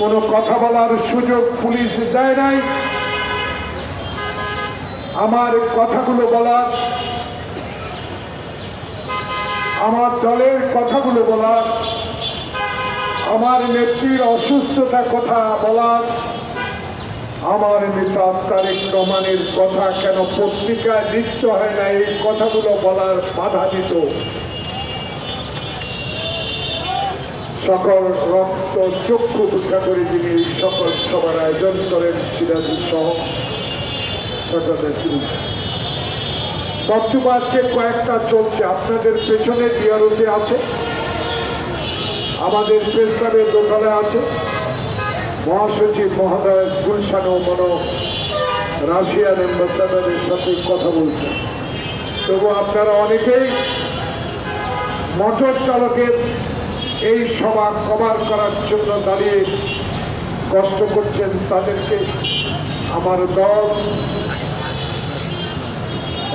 কোনো কথা বলার সুযোগ পুলিশ দেয় নাই। আমার কথাগুলো বলার, আমার দলের কথাগুলো বলার, আমার নেত্রীর অসুস্থতা কথা বলার, আমার নেতা তারেক রহমানের কথা কেন পত্রিকায় লিখতে হয় না? এই কথাগুলো বলার বাধা দিত। সকল রক্ত চক্ষু পূজা করে এই সকল সবার আয়োজন করেন সিরাজুল সহ সকলের কয়েকটা চলছে। আপনাদের পেছনে ডিআরওতে আছে, আমাদের প্রেস ক্লাবের দোকানে আছে। মহাসচিব মহোদয় গুলশান ও মনো রাশিয়ান অ্যাম্বাসাডারের সাথে কথা বলছেন তবু আপনারা অনেকেই মোটর চালকের এই সভা কভার করার জন্য দাঁড়িয়ে কষ্ট করছেন তাদেরকে আমার দল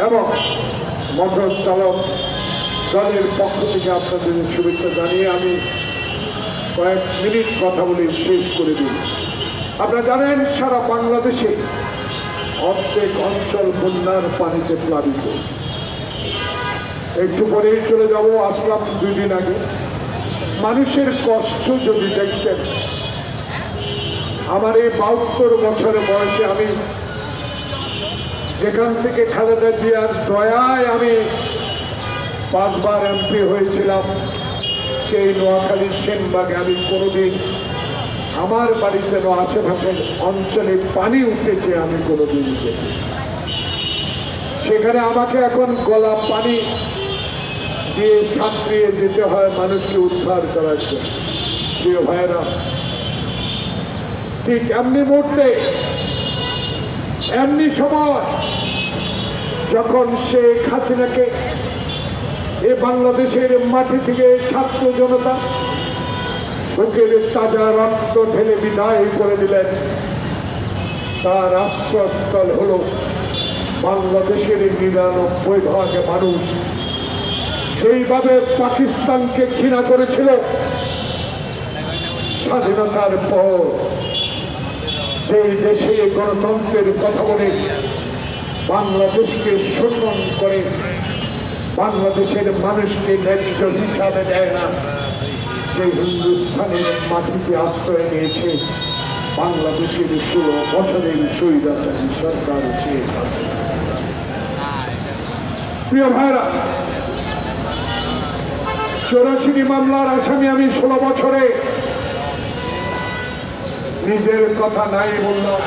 এবং মোটর চালক দলের পক্ষ থেকে আপনাদের শুভেচ্ছা জানিয়ে আমি কয়েক মিনিট কথা বলে শেষ করে দিই। আপনারা জানেন, সারা বাংলাদেশে অর্ধেক অঞ্চল বন্যার পানিতে প্লাবিত। একটু পরেই চলে যাব, আসলাম দুই দিন আগে। মানুষের কষ্ট যদি দেখতেন, আমার এই বাহাত্তর বছরের বয়সে আমি যেখান থেকে খালেদা জিয়ার দয়ায় আমি পাঁচবার এমপি হয়েছিলাম, সেই নোয়াখালীর সেনবাগে আমি কোনোদিন আমার বাড়িতে আশেপাশের অঞ্চলে পানি উঠেছে আমি কোনোদিন সেখানে আমাকে এখন গলা পানি দিয়ে সাঁতরিয়ে যেতে হয় মানুষকে উদ্ধার করার জন্য। প্রিয় ভাইয়েরা, ঠিক এমনি মুহূর্তে, এমনি সময় যখন শেখ হাসিনাকে এ বাংলাদেশের মাটি থেকে ছাত্র জনতা বুকের তাজা রক্ত ঢেলে বিদায় করে দিলেন। তার আশ্রয়স্থল হল বাংলাদেশের নিরানব্বই ভাগ মানুষ। সেইভাবে পাকিস্তানকে ঘৃণা করেছিল, স্বাধীনতার পর সেই দেশে গণতন্ত্রের কথা বলে বাংলাদেশকে শোষণ করে, বাংলাদেশের মানুষকে ন্যায্য হিসাবে দেয় না, সেই হিন্দুস্থানের মাটিতে আশ্রয় নিয়েছে বাংলাদেশের ষোলো বছরের স্বৈরাচারী সরকার হাসিনা। প্রিয় ভাইরা চৌরাশিটি মামলার আসামি আমি ষোলো বছরে। নিজের কথা নাই বললাম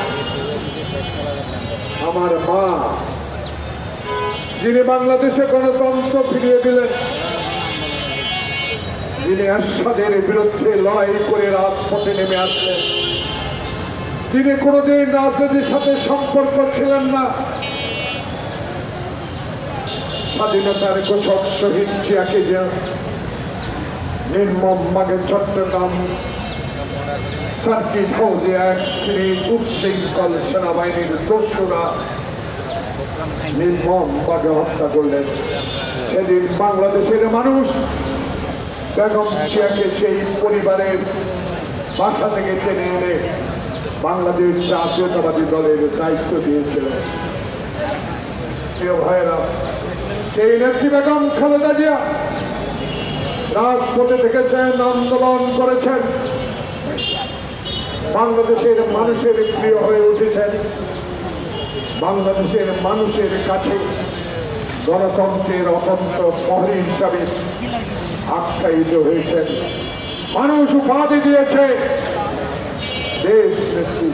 আমার মা, যিনি বাংলাদেশে গণতন্ত্র ফিরিয়ে দিলেন, যিনি আসাদের বিরুদ্ধে লড়াই করে রাজপথে নেমে আসলেন, যিনি কোনোদিন রাজনীতির সাথে সম্পর্ক ছিলেন না, স্বাধীনতার ঘোষক শহীদ জিয়াকে যে নির্মম মাগে চট্টগ্রাম। সার্কিট হাউসে এক শ্রেণির উচ্ছৃঙ্খল সেনাবাহিনীর দস্যুরা নির্মম ভাবে হত্যা করলেন। সেদিন বাংলাদেশের মানুষ বেগম জিয়াকে সেই পরিবারের বাসা থেকে টেনে এনে বাংলাদেশ জাতীয়তাবাদী দলের দায়িত্ব দিয়েছিলেন। প্রিয় ভাইয়েরা, সেই নেত্রী বেগম খালেদা জিয়া রাজপথে থেকেছেন আন্দোলন করেছেন। বাংলাদেশের মানুষের প্রিয় হয়ে উঠেছেন। বাংলাদেশের মানুষের কাছে গণতন্ত্রের অতন্ত্র প্রহরী হিসাবে আখ্যায়িত হয়েছেন। মানুষ উপাধি দিয়েছে। দেশ নেত্রী,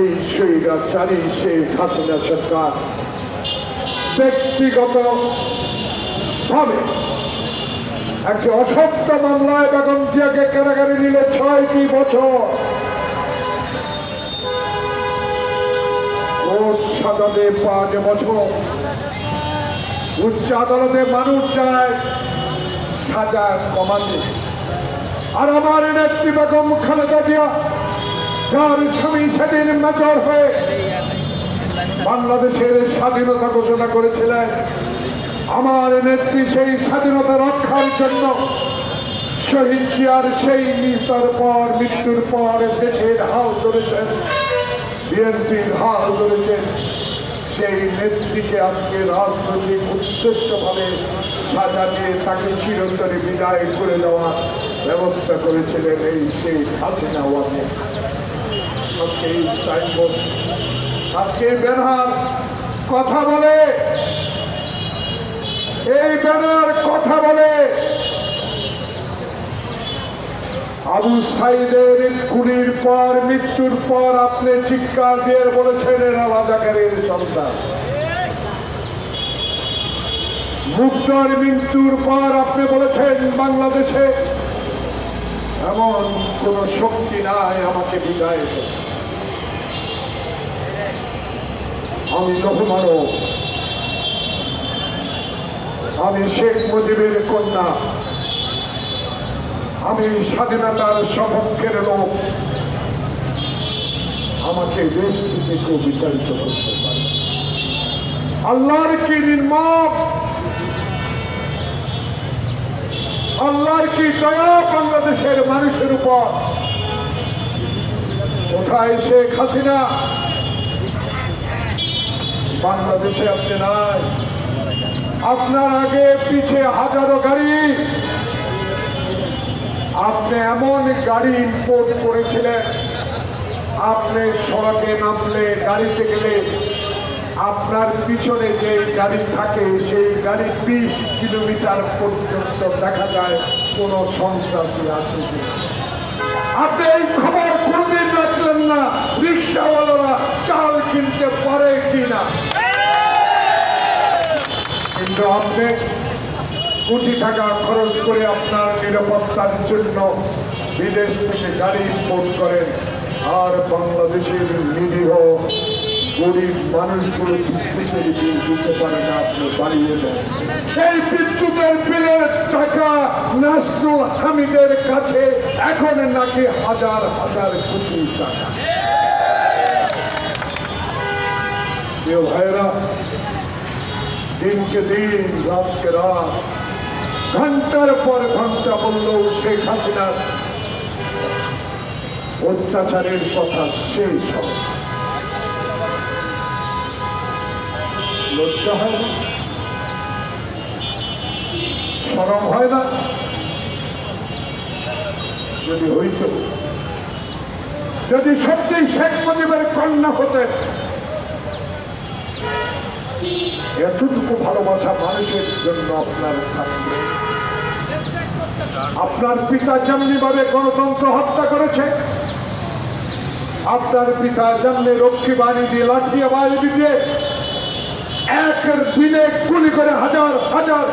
এই স্বৈরাচারী শেখ হাসিনা সরকার ব্যক্তিগত ভাবে একটি অসত্য মামলায় বেগম জিয়াকে কারাগারে নিল ছয়টি বছর। সাজাতে পাঁচ বছর। উচ্চ আদালতে মানুষ যায় সাজা কমাতে। আর আমার নেত্রী বেগম খালেদা জিয়া, যার স্বামী সেদিন মেজর হয়ে বাংলাদেশের স্বাধীনতা ঘোষণা করেছিলেন। আমার নেত্রী সেই স্বাধীনতা রক্ষার জন্য শহীদ জিয়ার সেই মৃত্যুর পর মৃত্যুর পর দেশের হাল ধরেছেন, বিএনপির হাল ধরেছেন। সেই নেত্রীকে আজকে রাজনৈতিক উদ্দেশ্যভাবে সাজাতে তাকে চিরন্তরে বিদায় করে দেওয়ার ব্যবস্থা করেছিলেন এই সেই হাসিনা ওয়াকে আজকে এই সাইনবোর্ড আজকে ব্যানার, কথা বলে এই ব্যানার কথা বলে আবু সাইদের খুনির পর, মৃত্যুর পর আপনি চিৎকার দিয়ে বলেছেন, এরা রাজাকারের সন্তান মুক্তর মৃত্যুর পর আপনি বলেছেন, বাংলাদেশে এমন কোন শক্তি নাই আমাকে বিদায়। আমি লঘুমানব আমি শেখ মুজিবের কন্যা। আমি স্বাধীনতার সপক্ষের লোক। আমাকে দেশ থেকে কেউ বিতাড়িত করতে পারে। আল্লাহর কি নির্মম? আল্লাহর কি দয়া বাংলাদেশের মানুষের উপর? কোথায় শেখ হাসিনা? বাংলাদেশে আপনি নাই। আপনার আগে পিছে হাজারো গাড়ি আপনি এমন গাড়ি ইম্পোর্ট করেছিলেন, আপনি সড়কে নামলে, গাড়িতে গেলে আপনার পিছনে যে গাড়ি থাকে, সেই গাড়ি বিশ কিলোমিটার পর্যন্ত দেখা যায়, কোন সন্ত্রাসী আছে। আপনি এই খবর কোনদিন রাখলেন না, রিক্সাওয়ালারা চাল কিনতে পারে কিনা কিন্তু আপনি কোটি টাকা খরচ করে আপনার নিরাপত্তার জন্য বিদেশ থেকে গাড়ি ইম্পোর্ট করেন। আর বাংলাদেশের নিরীহ গরিব মানুষগুলো দিতে পারে না, আপনি বাড়িয়ে দেন। সেই বিদ্যুতের বিলের টাকা নাসরুল হামিদের কাছে এখন নাকি হাজার হাজার কোটি টাকা। ভাইরা দিনকে দিন, রাতকে রাত, ঘণ্টার পর ঘণ্টা বললেও শেখ হাসিনার অত্যাচারের কথা শেষ হবে। লজ্জা হয় না? সরম হয় না? যদি হইত, যদি সত্যি শেখ মুজিবের কন্যা হতেন এতটুকু ভালোবাসা মানুষের জন্য আপনার থাকবে। আপনার পিতা যেমনি ভাবে গণতন্ত্র হত্যা করেছে, আপনার পিতা যেমনি রক্ষী বাড়ি দিয়ে লাঠিয়ে বাড়ি দিয়ে এক দিনে গুলি করে হাজার হাজার